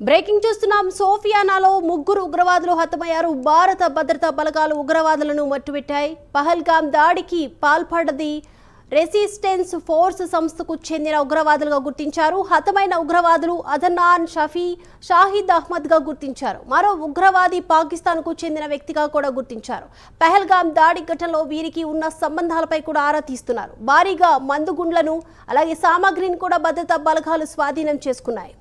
Breaking చూస్తున్నాం. సోఫియానాలో ముగ్గురు ఉగ్రవాదులు హతమయ్యారు. భారత భద్రతా బలగాలు ఉగ్రవాదులను మట్టుపెట్టాయి పహల్గాం దాడికి పాల్పడది రెసిస్టెన్స్ ఫోర్స్ సంస్థకు చెందిన ఉగ్రవాదులుగా గుర్తించారు. హతమైన ఉగ్రవాదులు అదన్నాన్ షఫీ షాహిద్ అహ్మద్గా గుర్తించారు. మరో ఉగ్రవాది పాకిస్తాన్కు చెందిన వ్యక్తిగా కూడా గుర్తించారు. పహల్గాం దాడి ఘటనలో వీరికి ఉన్న సంబంధాలపై కూడా ఆరా తీస్తున్నారు. భారీగా మందుగుండ్లను అలాగే సామాగ్రిని కూడా భద్రతా బలగాలు స్వాధీనం చేసుకున్నాయి.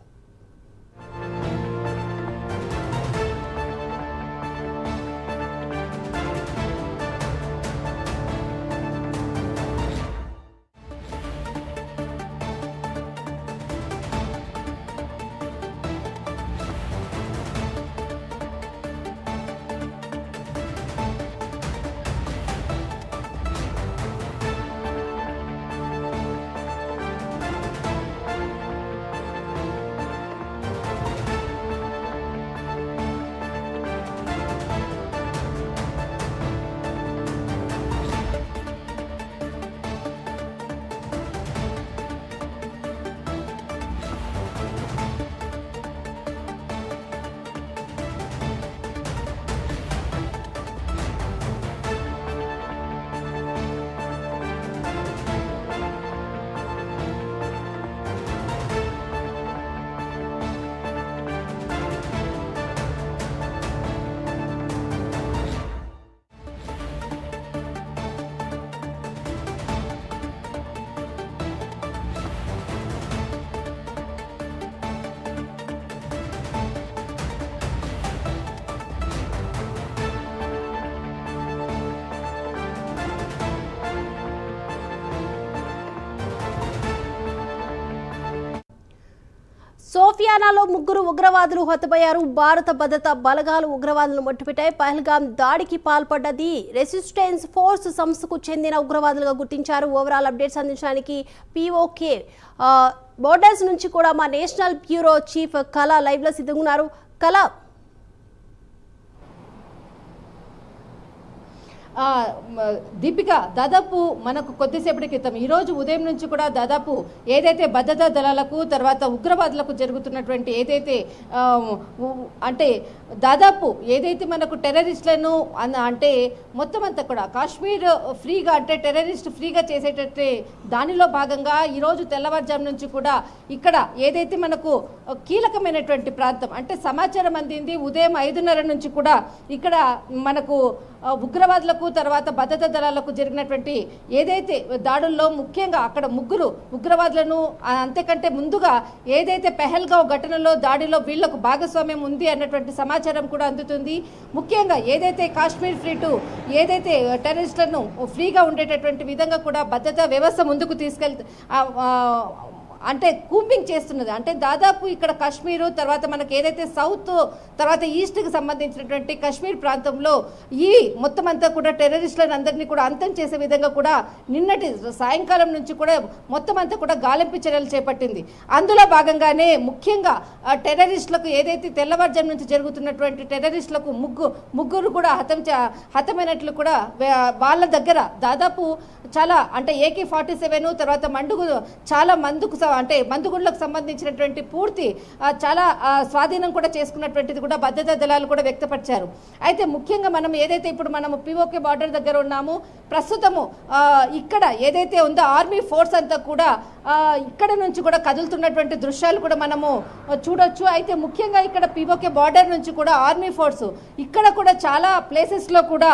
సోఫియానాలో ముగ్గురు ఉగ్రవాదులు హతమయ్యారు భారత భద్రతా బలగాలు ఉగ్రవాదులను మట్టుపెట్టాయి పహల్గాం దాడికి పాల్పడ్డది. రెసిస్టెన్స్ ఫోర్స్ సంస్థకు చెందిన ఉగ్రవాదులుగా గుర్తించారు. ఓవరాల్ అప్డేట్స్ అందించడానికి పిఓకే బోర్డర్స్ నుంచి కూడా మా నేషనల్ బ్యూరో చీఫ్ కళ లైవ్లో సిద్ధంగా ఉన్నారు. కళ ఆ, మ, దీపిక దాదాపు మనకు కొద్దిసేపటి క్రితం ఈరోజు ఉదయం నుంచి కూడా దాదాపు ఏదైతే భద్రతా దళాలకు తర్వాత ఉగ్రవాదులకు జరుగుతున్నటువంటి ఏదైతే అంటే దాదాపు ఏదైతే మనకు టెర్రరిస్టులను అన్న- అంటే మొత్తం అంతా కూడా కాశ్మీర్ ఫ్రీగా అంటే టెర్రరిస్ట్ ఫ్రీగా చేసేటట్టే దానిలో భాగంగా ఈరోజు తెల్లవారుజాము నుంచి కూడా ఇక్కడ ఏదైతే మనకు కీలకమైనటువంటి ప్రాంతం అంటే సమాచారం అందింది ఉదయం ఐదున్నర నుంచి కూడా ఇక్కడ మనకు ఉగ్రవాదులకు ఉగ్రవాదులకు తర్వాత భద్రతా దళాలకు జరిగినటువంటి ఏదైతే దాడుల్లో ముఖ్యంగా అక్కడ ముగ్గురు ఉగ్రవాదులను అంతేకంటే ముందుగా ఏదైతే పెహల్గావ్ ఘటనలో దాడిలో వీళ్ళకు భాగస్వామ్యం ఉంది అన్నటువంటి సమాచారం కూడా అందుతుంది. ముఖ్యంగా ఏదైతే కాశ్మీర్ ఫ్రీ టు ఏదైతే టెర్రరిస్టులను ఫ్రీగా ఉండేటటువంటి విధంగా కూడా భద్రతా వ్యవస్థ ముందుకు తీసుకెళ్ అంటే కూపింగ్ చేస్తున్నది. అంటే దాదాపు ఇక్కడ కాశ్మీరు తర్వాత మనకి ఏదైతే సౌత్ తర్వాత ఈస్ట్కి సంబంధించినటువంటి కాశ్మీర్ ప్రాంతంలో ఈ మొత్తం అంతా కూడా టెర్రరిస్టులను అందరినీ కూడా అంతం చేసే విధంగా కూడా నిన్నటి సాయంకాలం నుంచి కూడా మొత్తం అంతా కూడా గాలింపు చర్యలు చేపట్టింది. అందులో భాగంగానే ముఖ్యంగా టెర్రరిస్టులకు ఏదైతే తెల్లవారుజాము నుంచి జరుగుతున్నటువంటి టెర్రరిస్టులకు ముగ్గు ముగ్గురు కూడా హతం చే- హతమైనట్లు కూడా వాళ్ళ దగ్గర దాదాపు చాలా అంటే ఏకే ఫార్టీ సెవెన్ తర్వాత మండుగు చాలా మందుకు అంటే మందుగుండ్లకు సంబంధించినటువంటి పూర్తి చాలా స్వాధీనం కూడా చేసుకున్నటువంటిది కూడా భద్రతా దళాలు కూడా వ్యక్తపరిచారు. అయితే ముఖ్యంగా మనం ఏదైతే ఇప్పుడు మనము పిఓకే బార్డర్ దగ్గర ఉన్నాము ప్రస్తుతము ఇక్కడ ఏదైతే ఉందో ఆర్మీ ఫోర్స్ అంతా కూడా ఇక్కడ నుంచి కూడా కదులుతున్నటువంటి దృశ్యాలు కూడా మనము చూడొచ్చు. అయితే ముఖ్యంగా ఇక్కడ పిఓకే బార్డర్ నుంచి కూడా ఆర్మీ ఫోర్స్ ఇక్కడ కూడా చాలా ప్లేసెస్లో కూడా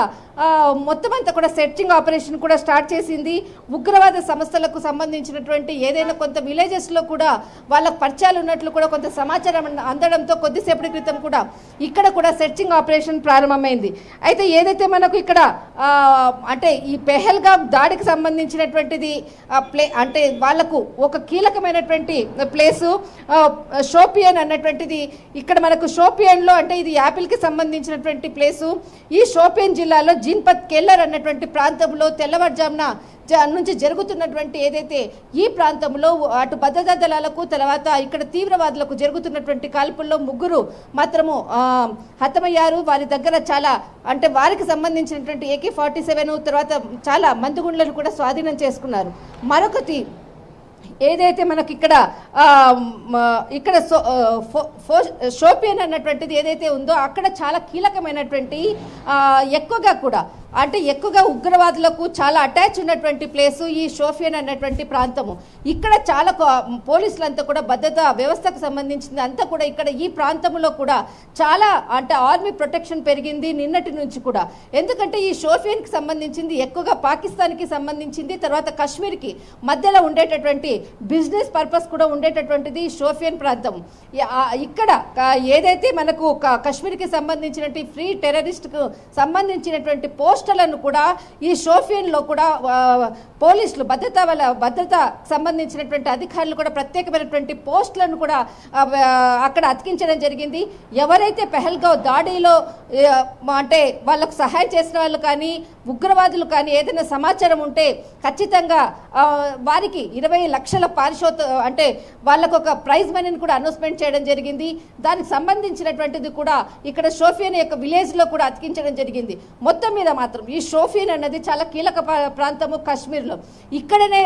మొత్తం అంతా కూడా సెర్చింగ్ ఆపరేషన్ కూడా స్టార్ట్ చేసింది. ఉగ్రవాద సంస్థలకు సంబంధించినటువంటి ఏదైనా కొంత విలేజ్ విలేజెస్లో కూడా వాళ్ళకు పరిచయాలు ఉన్నట్లు కూడా కొంత సమాచారం అందడంతో కొద్దిసేపటి క్రితం కూడా ఇక్కడ కూడా సెర్చింగ్ ఆపరేషన్ ప్రారంభమైంది. అయితే ఏదైతే మనకు ఇక్కడ అంటే ఈ పెహల్గా దాడికి సంబంధించినటువంటిది ప్లే అంటే వాళ్ళకు ఒక కీలకమైనటువంటి ప్లేసు షోపియన్ అన్నటువంటిది ఇక్కడ మనకు షోపియన్లో అంటే ఇది యాపిల్కి సంబంధించినటువంటి ప్లేసు. ఈ షోపియన్ జిల్లాలో జిన్పత్ కెల్లర్ అన్నటువంటి ప్రాంతంలో తెల్లవారుజామున నుంచి జరుగుతున్నటువంటి ఏదైతే ఈ ప్రాంతంలో అటు భద్రతా దళాలకు తర్వాత ఇక్కడ తీవ్రవాదులకు జరుగుతున్నటువంటి కాల్పుల్లో ముగ్గురు మాత్రము హతమయ్యారు. వారి దగ్గర చాలా అంటే వారికి సంబంధించినటువంటి ఏకే ఫార్టీ సెవెన్ తర్వాత చాలా మందుగుండ్లను కూడా స్వాధీనం చేసుకున్నారు. మరొకటి ఏదైతే మనకి ఇక్కడ ఇక్కడ సో- షోపియన్ అన్నటువంటిది ఏదైతే ఉందో అక్కడ చాలా కీలకమైనటువంటి ఎక్కువగా కూడా అంటే ఎక్కువగా ఉగ్రవాదులకు చాలా అటాచ్ ఉన్నటువంటి ప్లేసు ఈ షోఫియన్ అన్నటువంటి ప్రాంతము. ఇక్కడ చాలా కో- పోలీసులంతా కూడా భద్రతా వ్యవస్థకు సంబంధించింది అంతా కూడా ఇక్కడ ఈ ప్రాంతంలో కూడా చాలా అంటే ఆర్మీ ప్రొటెక్షన్ పెరిగింది నిన్నటి నుంచి కూడా. ఎందుకంటే ఈ షోఫియన్కి సంబంధించింది ఎక్కువగా పాకిస్తాన్కి సంబంధించింది తర్వాత కాశ్మీర్కి మధ్యలో ఉండేటటువంటి బిజినెస్ పర్పస్ కూడా ఉండేటటువంటిది ఈ షోఫియన్ ప్రాంతం. ఇక్కడ ఏదైతే మనకు క- కాశ్మీర్కి సంబంధించినటువంటి ఫ్రీ టెర్రరిస్ట్కు సంబంధించినటువంటి పోస్ట్ పోస్టులను కూడా ఈ షోఫియన్లో కూడా పోలీసులు భద్రత వాళ్ళ భద్రత సంబంధించినటువంటి అధికారులు కూడా ప్రత్యేకమైనటువంటి పోస్టులను కూడా అక్కడ అతికించడం జరిగింది. ఎవరైతే పెహల్గావ్ దాడిలో అంటే వాళ్ళకు సహాయం చేసిన వాళ్ళు కానీ ఉగ్రవాదులు కానీ ఏదైనా సమాచారం ఉంటే ఖచ్చితంగా వారికి ఇరవై లక్షల పారిశోత అంటే వాళ్ళకు ఒక ప్రైజ్ మనీని కూడా అనౌన్స్మెంట్ చేయడం జరిగింది. దానికి సంబంధించినటువంటిది కూడా ఇక్కడ షోఫియన్ యొక్క విలేజ్లో కూడా అతికించడం జరిగింది. మొత్తం మీద మాత్రం ఈ షోఫీన్ అనేది చాలా కీలక ప్రా- ప్రాంతము కాశ్మీర్లో. ఇక్కడనే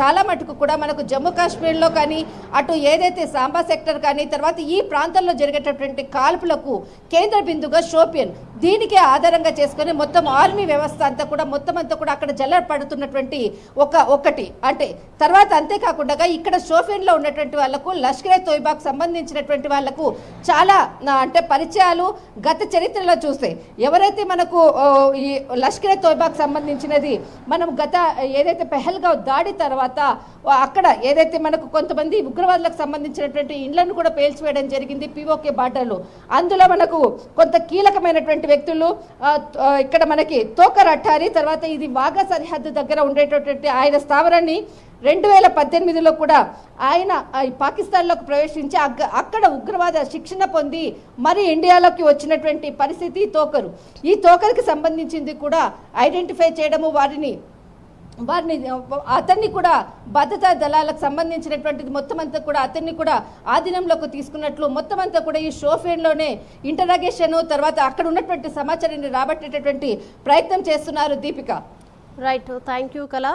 చాలా మటుకు కూడా మనకు జమ్మూ కాశ్మీర్లో కానీ అటు ఏదైతే సాంబా సెక్టర్ కానీ తర్వాత ఈ ప్రాంతంలో జరిగేటటువంటి కాల్పులకు కేంద్ర బిందుగా షోపియన్ దీనికే ఆధారంగా చేసుకొని మొత్తం ఆర్మీ వ్యవస్థ అంతా కూడా మొత్తం అంతా కూడా అక్కడ జల్లపడుతున్నటువంటి ఒక ఒకటి. అంటే తర్వాత అంతేకాకుండా ఇక్కడ షోఫియన్లో ఉన్నటువంటి వాళ్ళకు లష్కరే తోయిబాకు సంబంధించినటువంటి వాళ్ళకు చాలా అంటే పరిచయాలు గత చరిత్రలో చూస్తే. ఎవరైతే మనకు ఈ లష్కరే తోయిబాకు సంబంధించినది. మనం గత ఏదైతే పెహల్గా దాడి తర్వాత అక్కడ ఏదైతే మనకు కొంతమంది ఉగ్రవాదులకు సంబంధించినటువంటి ఇండ్లను కూడా పేల్చివేయడం జరిగింది పిఓకే బాటలు అందులో మనకు కొంత కీలకమైనటువంటి వ్యక్తులు ఇక్కడ మనకి తోకర్ అట్టారి తర్వాత ఇది వాఘా సరిహద్దు దగ్గర ఉండేటటువంటి ఆయన స్థావరాన్ని రెండు వేల పద్దెనిమిదిలో కూడా ఆయన పాకిస్తాన్లోకి ప్రవేశించి అక్కడ ఉగ్రవాద శిక్షణ పొంది మరి ఇండియాలోకి వచ్చినటువంటి పరిస్థితి తోకరు. ఈ తోకరికి సంబంధించింది కూడా ఐడెంటిఫై చేయడము వారిని వారిని అతన్ని కూడా భద్రతా దళాలకు సంబంధించినటువంటిది మొత్తం అంతా కూడా అతన్ని కూడా ఆధీనంలోకి తీసుకున్నట్లు మొత్తం అంతా కూడా ఈ షోఫేన్లోనే ఇంటరాగేషన్ తర్వాత అక్కడ ఉన్నటువంటి సమాచారాన్ని రాబట్టేటటువంటి ప్రయత్నం చేస్తున్నారు దీపిక. రైట్ థ్యాంక్ యూ కళ